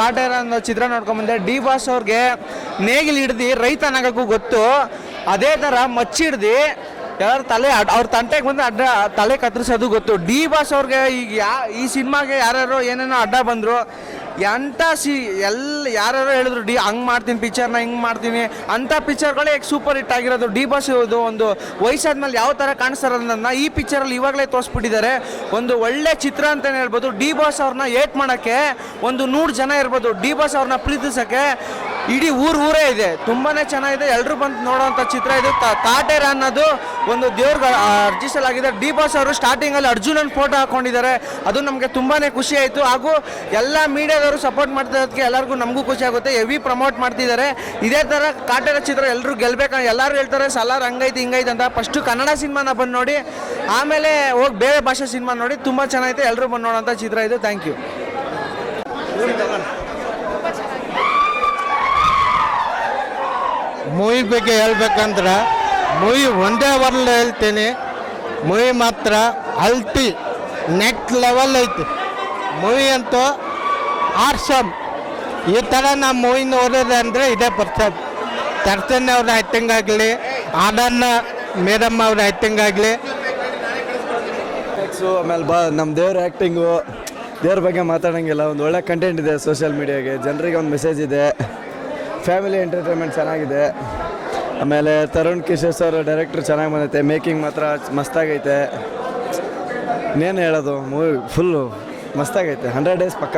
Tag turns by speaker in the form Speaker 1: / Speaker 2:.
Speaker 1: ಕಾಟೇರ ಅನ್ನೋ ಚಿತ್ರ ನೋಡ್ಕೊಂಬಂದೆ D boss ಅವ್ರಿಗೆ ನೇಗಿಲು ಹಿಡ್ದು ರೈತನಾಗಕ್ಕೂ ಗೊತ್ತು. ಅದೇ ಥರ ಮಚ್ಚಿ ಹಿಡ್ದು ಯಾರು ತಲೆ ಅವ್ರ ತಂಟೆಗೆ ಬಂದು ಅಡ್ಡ ತಲೆ ಕತ್ತರಿಸೋದು ಗೊತ್ತು. ಡಿ ಬಾಸ್ ಅವ್ರಿಗೆ ಈಗ ಯಾ, ಈ ಸಿನಿಮಾಗೆ ಯಾರ್ಯಾರು ಏನೇನೋ ಅಡ್ಡ ಬಂದರು. ಎಂಥ ಸಿ ಎಲ್ಲ ಯಾರ್ಯಾರು ಹೇಳಿದ್ರು, ಡಿ, ಹಂಗೆ ಮಾಡ್ತೀನಿ ಪಿಕ್ಚರ್ನ ಹಿಂಗೆ ಮಾಡ್ತೀನಿ. ಅಂಥ ಪಿಕ್ಚರ್ಗಳೇ ಈಗ ಸೂಪರ್ ಹಿಟ್ ಆಗಿರೋದು. ಡಿ ಬಾಸ್ ಇದು ಒಂದು ವಯಸ್ಸಾದ್ಮೇಲೆ ಯಾವ ಥರ ಕಾಣಿಸ್ತಾರೆ ಅನ್ನೋದನ್ನ ಈ ಪಿಕ್ಚರಲ್ಲಿ ಇವಾಗಲೇ ತೋರಿಸ್ಬಿಟ್ಟಿದ್ದಾರೆ. ಒಂದು ಒಳ್ಳೆ ಚಿತ್ರ ಅಂತಲೇ ಹೇಳ್ಬೋದು. ಡಿ ಬಾಸ್ ಅವ್ರನ್ನ ಏಟ್ ಮಾಡೋಕ್ಕೆ ಒಂದು ನೂರು ಜನ ಇರ್ಬೋದು. ಡಿ ಬಾಸ್ ಅವ್ರನ್ನ ಪ್ರೀತಿಸೋಕ್ಕೆ ಇಡೀ ಊರು ಊರೇ ಇದೆ. ತುಂಬಾ ಚೆನ್ನಾಗಿದೆ. ಎಲ್ಲರೂ ಬಂದು ನೋಡೋವಂಥ ಚಿತ್ರ ಇದು. ತಾಟೇರ ಅನ್ನೋದು ಒಂದು ದೇವ್ರಿಗೆ ಅರ್ಜಿಸಲಾಗಿದೆ ಡಿ ಬಾಸ್ ಅವರು ಸ್ಟಾರ್ಟಿಂಗಲ್ಲಿ ಅರ್ಜುನನ್ ಫೋಟೋ ಹಾಕೊಂಡಿದ್ದಾರೆ. ಅದು ನಮಗೆ ತುಂಬಾ ಖುಷಿ ಆಯಿತು. ಹಾಗೂ ಎಲ್ಲ ಮೀಡಿಯಾದವರು ಸಪೋರ್ಟ್ ಮಾಡ್ತಿರೋದಕ್ಕೆ ಎಲ್ಲರಿಗೂ ನಮಗೂ ಖುಷಿ ಆಗುತ್ತೆ. ಹೆವಿ ಪ್ರಮೋಟ್ ಮಾಡ್ತಿದ್ದಾರೆ. ಇದೇ ಥರ ಕಾಟೇರ ಚಿತ್ರ ಎಲ್ಲರೂ ಗೆಲ್ಬೇಕು ಎಲ್ಲರೂ ಹೇಳ್ತಾರೆ ಸಲಾರ್ ಹಂಗೈತೆ, ಹಿಂಗೈತೆ ಅಂತ. ಫಸ್ಟು ಕನ್ನಡ ಸಿನಿಮಾನ ಬಂದು ನೋಡಿ. ಆಮೇಲೆ ಹೋಗಿ ಬೇರೆ ಭಾಷೆ ಸಿನಿಮಾ ನೋಡಿ. ತುಂಬ ಚೆನ್ನಾಗಿದೆ ಎಲ್ಲರೂ ಬಂದು ನೋಡೋಂಥ ಚಿತ್ರ ಇದು. ಥ್ಯಾಂಕ್ ಯು
Speaker 2: ಮೂವಿ ಬಗ್ಗೆ ಹೇಳ್ಬೇಕಂದ್ರೆ ಮೂವಿ ಒಂದೇ ವರ್ಲ್ ಹೇಳ್ತೀನಿ. ಮೂವಿ ಮಾತ್ರ ಅಲ್ಟಿ ನೆಕ್ಸ್ಟ್ ಲೆವೆಲ್ ಐತಿ. ಮೂವಿ ಅಂತೂ ಆರ್ಸಮ್ ಈ ಥರ ನಾವು ಮೂವಿ ನೋಡೋದು ಅಂದರೆ ಇದೇ ಪರ್ಸನ್ ತರ್ಸನ್ ಅವ್ರ ಆ್ಯಕ್ಟಿಂಗ್ ಆಗಲಿ ಆನಂದ ಮೇಡಮ್ ಅವ್ರ ಆ್ಯಕ್ಟಿಂಗ್ ಆಗಲಿ.
Speaker 3: ಆಮೇಲೆ ಬಾ ನಮ್ಮ ದೇವ್ರ ಆ್ಯಕ್ಟಿಂಗು ದೇವ್ರ ಬಗ್ಗೆ ಮಾತಾಡೋಂಗಿಲ್ಲ, ಒಂದು ಒಳ್ಳೆ ಕಂಟೆಂಟ್ ಇದೆ ಸೋಷಿಯಲ್ ಮೀಡಿಯಾಗೆ ಜನರಿಗೆ ಒಂದು ಮೆಸೇಜ್ ಇದೆ. ಫ್ಯಾಮಿಲಿ ಎಂಟರ್ಟೈನ್ಮೆಂಟ್ ಚೆನ್ನಾಗಿದೆ. ಆಮೇಲೆ ತರುಣ್ ಕಿಶೋರ್ ಸರ್ ಡೈರೆಕ್ಟ್ರ್ ಚೆನ್ನಾಗಿ ಬಂದೈತೆ. ಮೇಕಿಂಗ್ ಮಾತ್ರ ಮಸ್ತಾಗೈತೆ. ಇನ್ನೇನು ಹೇಳೋದು? ಮೂವಿ ಫುಲ್ಲು ಮಸ್ತಾಗೈತೆ. ಹಂಡ್ರೆಡ್ ಡೇಸ್ ಪಕ್ಕ.